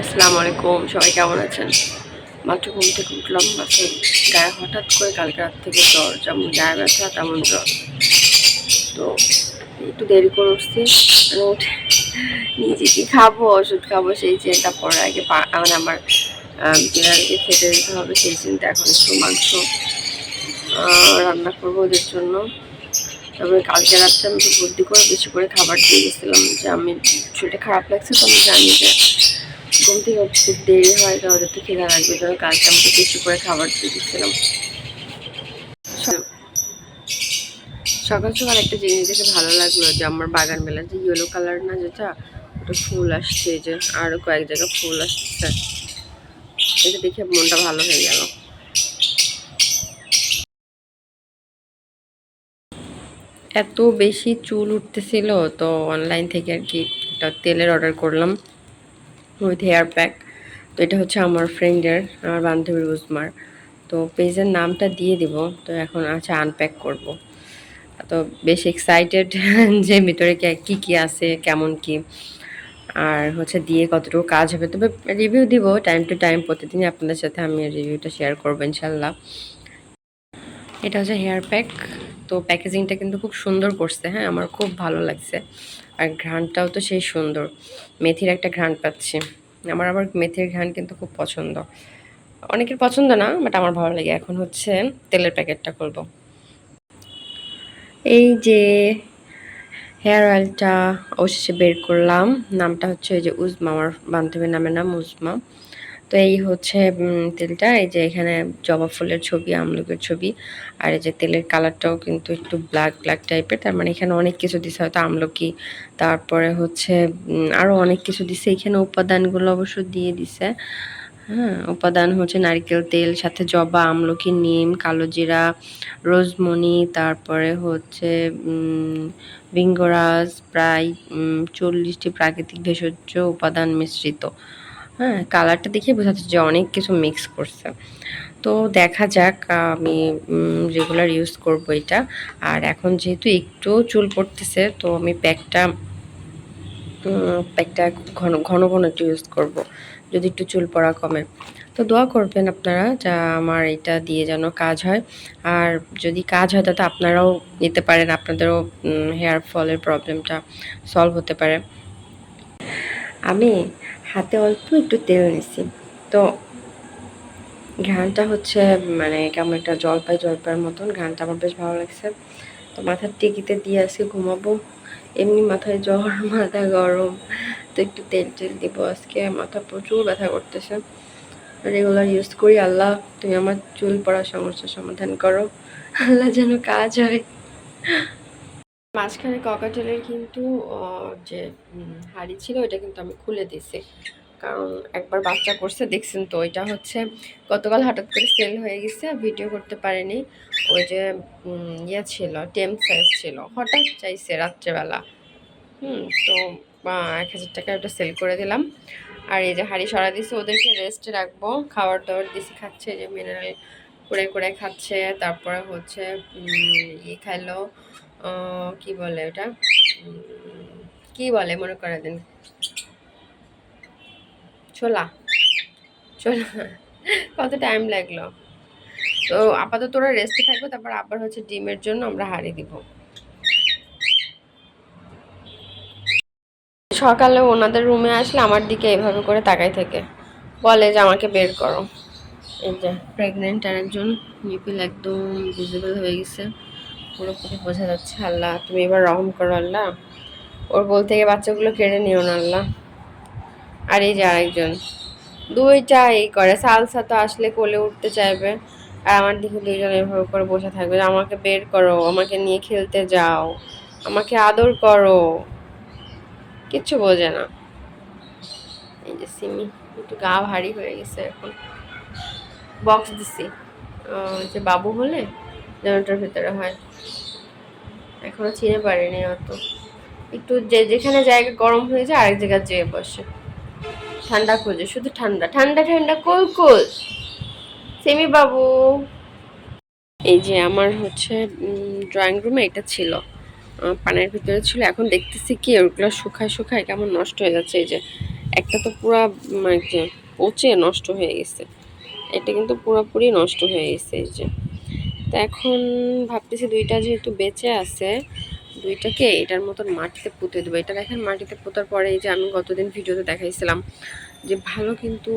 আসসালামু আলাইকুম, সবাই কেমন আছেন? মাত্র ঘুম থেকে উঠলাম, বাসে গায়ে হঠাৎ করে কালকে রাত থেকে জ্বর, যেমন গায়ে ব্যথা, তেমন জ্বর। তো একটু দেরি করে উঠছি মানে উঠে নিজে কি খাব, ওষুধ খাব, সেই চিন্তা পরে আগে মানে আমার বিড়ালকে খেতে দিতে হবে, সেই চিন্তা এখন একটু মাংস রান্না করব ওদের জন্য। তারপরে কালকে রাত্রে আমি একটু বুদ্ধি করে বেশি করে খাবার দিয়ে গেছিলাম যে আমি শরীরটা খারাপ লাগছে তো আমি জানি যে ঘুম থেকে উঠতে দেরি হয়, তাহলে তো খিদা লাগবে তো কালকে আমি একটু বেশি করে খাবার দিয়ে দিচ্ছিলাম। সকাল সকাল একটা জিনিস দেখে ভালো লাগল, যে আমার বাগান মেলা যে ইয়েলো কালার না যেটা, ওটা ফুল আসছে যে আরও কয়েক জায়গায় ফুল আসছে। এটা দেখে মনটা ভালো হয়ে গেল। এত বেশি চুল উঠতেছিল, তো অনলাইন থেকে আর কি একটা তেলের অর্ডার করলাম। উইথ হেয়ার প্যাক তো এটা হচ্ছে আমার ফ্রেন্ডের আমার বান্ধবীর উজমার তো পেজের নামটা দিয়ে দিব, তো এখন আছে আনপ্যাক করব। তো বেশ এক্সাইটেড যে ভিতরে কি কি আছে, কেমন কি। আর হচ্ছে দিয়ে কতটুকু কাজ হবে। তবে রিভিউ দিব টাইম টু টাইম প্রতিদিনই আপনাদের সাথে আমি রিভিউটা শেয়ার করব ইনশাল্লাহ এটা হচ্ছে হেয়ার প্যাক তো প্যাকেজিংটা কিন্তু খুব সুন্দর করছে হ্যাঁ আমার খুব ভালো লাগছে। আর ঘ্রাণটাও তো সেই সুন্দর। মেথির একটা ঘ্রাণ পাচ্ছি। আমার আবার মেথির ঘ্রাণ কিন্তু খুব পছন্দ। অনেকের পছন্দ না বাট আমার ভালো লাগে। এখন হচ্ছে তেলের প্যাকেটটা করব এই যে হেয়ার অয়েলটা অবশেষে বের করলাম। নামটা হচ্ছে ওই যে উজমা, আমার বান্ধবীর নামের নাম উজমা। তো এই হচ্ছে তেলটা। এই যে এখানে জবা ফুলের ছবি আমলকের ছবি। আর এই যে তেলের কালারটাও কিন্তু একটু ব্ল্যাক ব্ল্যাক টাইপের তার মানে এখানে অনেক কিছু দিছে হয়তো আমলকি। তারপরে হচ্ছে উম, আরও অনেক কিছু দিছে। এখানে উপাদানগুলো অবশ্য দিয়ে দিছে। হ্যাঁ উপাদান হচ্ছে নারকেল তেল সাথে জবা আমলকি নিম কালো জিরা রোজমনি তারপরে হচ্ছে ভিঙ্গরাজ প্রায় চল্লিশটি প্রাকৃতিক ভেষজ উপাদান মিশ্রিত। হ্যাঁ কালারটা দেখে বোঝা যাচ্ছে যে অনেক কিছু মিক্স করছে। তো দেখা যাক আমি রেগুলার ইউজ করব এটা। আর এখন যেহেতু একটু চুল পড়তেছে, তো আমি প্যাকটা প্যাকটা ঘন ঘন ঘন একটু ইউজ করব, যদি একটু চুল পড়া কমে। তো দোয়া করবেন আপনারা যা আমার এটা দিয়ে যেন কাজ হয়। আর যদি কাজ হয়, তাতে আপনারাও নিতে পারেন, আপনাদেরও হেয়ার ফলের প্রবলেমটা সলভ হতে পারে। আমি হাতে অল্প একটু তেল নিছি। তো ঘ্রাণটা হচ্ছে মানে কেমন একটা জলপাই জলপাইয়ের মতন, ঘ্রাণটা আমার বেশ ভালো লাগছে। তো মাথার টিকিতে দিয়ে আজকে ঘুমাবো। এমনি মাথায় জ্বর, মাথা গরম। তো একটু তেল টেল দিব আজকে, মাথা প্রচুর ব্যথা করতেছে। রেগুলার ইউজ করি, আল্লাহ তুমি আমার চুল পড়ার সমস্যার সমাধান করো। আল্লাহ যেন কাজ হয়। মাঝখানে ককাটেলের কিন্তু যে হাঁড়ি ছিল, ওইটা কিন্তু আমি খুলে দিছি। কারণ একবার বাচ্চা করছে, দেখছেন তো ওইটা হচ্ছে গতকাল হঠাৎ করে সেল হয়ে গেছে ভিডিও করতে পারেনি। ওই যে ইয়ে ছিল, টেম সাইজ ছিল। হঠাৎ চাইছে রাত্রেবেলা। হুম, তো এক হাজার টাকা ওটা সেল করে দিলাম। আর এই যে হাঁড়ি সরা দিছি, ওদেরকে রেস্টে রাখব। খাবার দাবার দিছি, খাচ্ছে যে মিনারেল করে করে খাচ্ছে। তারপরে হচ্ছে ইয়ে খাইলো। কি বলে ওটা? কি বলে মনে করে দিন? ছোলা। ছোলা। কত টাইম লাগল? তো আপাতত ওরা রেস্টে থাকবে, তারপর আবার হচ্ছে ডিমের জন্য আমরা হারিয়ে দিব। সকালে ওনাদের রুমে আসলে আমার দিকে এভাবে করে তাকাই থাকে। বলে যে, আমাকে বের করো। এই যে প্রেগনেন্ট আর একজন নিপিল একদম ভিজিবল হয়ে গেছে। পুরোপুরি বোঝা যাচ্ছে, আল্লাহ, তুমি এবার রহম করো, আল্লাহ। ওর বল থেকে বাচ্চাগুলো কেড়ে নিও না, আল্লাহ। আর এই যে আরেকজন, দুইটা এই করে, সালসা তো আসলে কোলে উঠতে চাইবে। আর আমার দিকে দুইজন এভাবে করে বসে থাকবে আমাকে বের করো, আমাকে নিয়ে খেলতে যাও, আমাকে আদর করো। কিচ্ছু বোঝে না। এই যে সিমি, একটু গা ভারী হয়ে গেছে এখন। বক্স দিছি। যে বাবু হলে যেন ওটার ভেতরে হয়। এখনও চিনে পারিনি অত। একটু যে যেখানে জায়গা গরম হয়ে যায় আরেক জায়গায় যেয়ে বসে। ঠান্ডা খোঁজে, শুধু ঠান্ডা। ঠান্ডা ঠান্ডা, কোল কোল। সেমি বাবু। এই যে আমার হচ্ছে ড্রয়িং রুমে এটা ছিল। পানের ভিতরে ছিল। এখন দেখতেছি কি, ওগুলো শুকায় শুকায় কেমন নষ্ট হয়ে যাচ্ছে। এই যে, একটা তো পুরা মানে পচে নষ্ট হয়ে গেছে। এটা কিন্তু পুরোপুরি নষ্ট হয়ে গেছে, এই যে। তো এখন ভাবতেছি দুইটা যেহেতু বেঁচে আছে, দুইটাকে এটার মতন মাটিতে পুঁতে দেবো। এটা দেখেন, মাটিতে পোতার পরে এই যে আমি গতদিন ভিডিওতে দেখাইছিলাম যে ভালো কিন্তু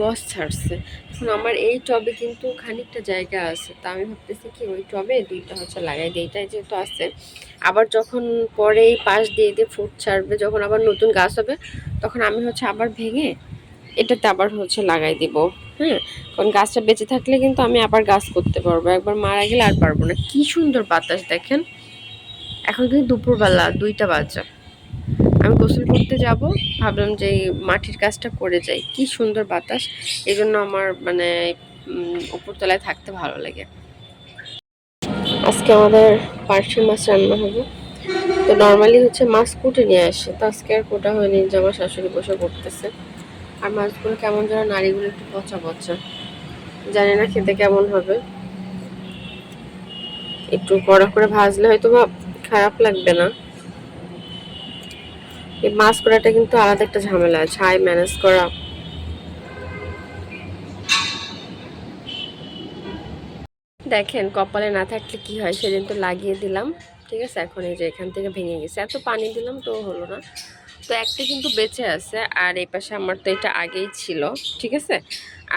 গছ ছাড়ছে। এখন আমার এই টবে কিন্তু খানিকটা জায়গা আছে, তা আমি ভাবতেছি কি ওই টবে দুইটা হচ্ছে লাগাই দিই। এটাই যেহেতু আছে, আবার যখন পরে এই পাশ দিয়ে দিয়ে ফুট ছাড়বে, যখন আবার নতুন গাছ হবে, তখন আমি হচ্ছে আবার ভেঙে এটাতে আবার হচ্ছে লাগাই দিব। হ্যাঁ কারণ গাছটা বেঁচে থাকলে কিন্তু আমি আবার গাছ করতে পারব, একবার মারা গেলে আর পারব না। কি সুন্দর বাতাস দেখেন। এখন কিন্তু দুপুরবেলা, দুইটা বাজে। আমি গোসল করতে যাব, ভাবলাম যে মাটির কাজটা করে যাই। কি সুন্দর বাতাস এই জন্য আমার মানে উপরতলায় থাকতে ভালো লাগে। আজকে আমাদের পার্শি মাছ রান্না হবে। তো নর্মালি হচ্ছে মাছ কুটে নিয়ে আসে, তো আজকে আর কোটা হয়নি যে আমার শাশুড়ি বসে করতেছে। আর মাছগুলো কেমন যেন নাড়িগুলো একটু পচা পচা। জানি না খেতে কেমন হবে। একটু কড়া করে ভাজলে হয়তো বা খারাপ লাগবে না। এই মাছ করাটা কিন্তু আলাদা একটা ঝামেলা, ছাই ম্যানেজ করা। দেখেন, কপালে না থাকলে কি হয় সেদিন তো লাগিয়ে দিলাম। ঠিক আছে? এখন এই যে এখান থেকে ভেঙে গেছে। এত পানি দিলাম তো হলো না। তো একটা কিন্তু বেঁচে আছে আর এই পাশে আমার তো এটা আগেই ছিল, ঠিক আছে?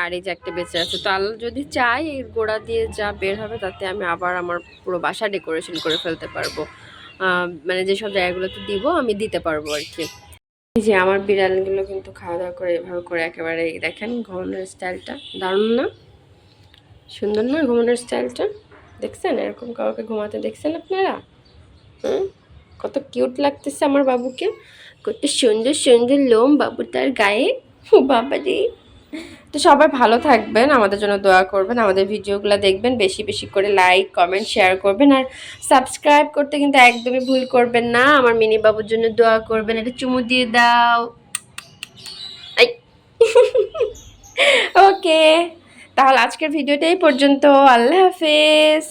আর এই যে একটা বেঁচে আছে। তো আল্লাহ যদি চাই এই গোড়া দিয়ে যা বের হবে তাতে আমি আবার আমার পুরো বাসা ডেকোরেশন করে ফেলতে পারব। মানে যেসব জায়গাগুলোতে দিব আমি দিতে পারব আর কি। এই যে আমার বিড়ালগুলো কিন্তু খাওয়া দাওয়া করে এভাবে করে একেবারে দেখেন ঘুমানোর স্টাইলটা। দারুণ না? সুন্দর না ঘুমানোর স্টাইলটা? দেখছেন? এরকম কাউকে ঘুমাতে দেখছেন আপনারা? হুম, কত কিউট লাগতেছে আমার বাবুকে। কত সুন্দর সুন্দর লোম বাবু তার গায়ে। ও বাবা রে। তো সবাই ভালো থাকবেন, আমাদের জন্য দোয়া করবেন, আমাদের ভিডিওগুলো দেখবেন, বেশি বেশি করে লাইক কমেন্ট শেয়ার করবেন আর সাবস্ক্রাইব করতে কিন্তু একদমই ভুল করবেন না। আমার মিনি বাবুর জন্য দোয়া করবেন একটা চুমু দিয়ে দাও। ওকে তাহলে আজকের ভিডিওটা এই পর্যন্ত। আল্লাহ হাফেজ।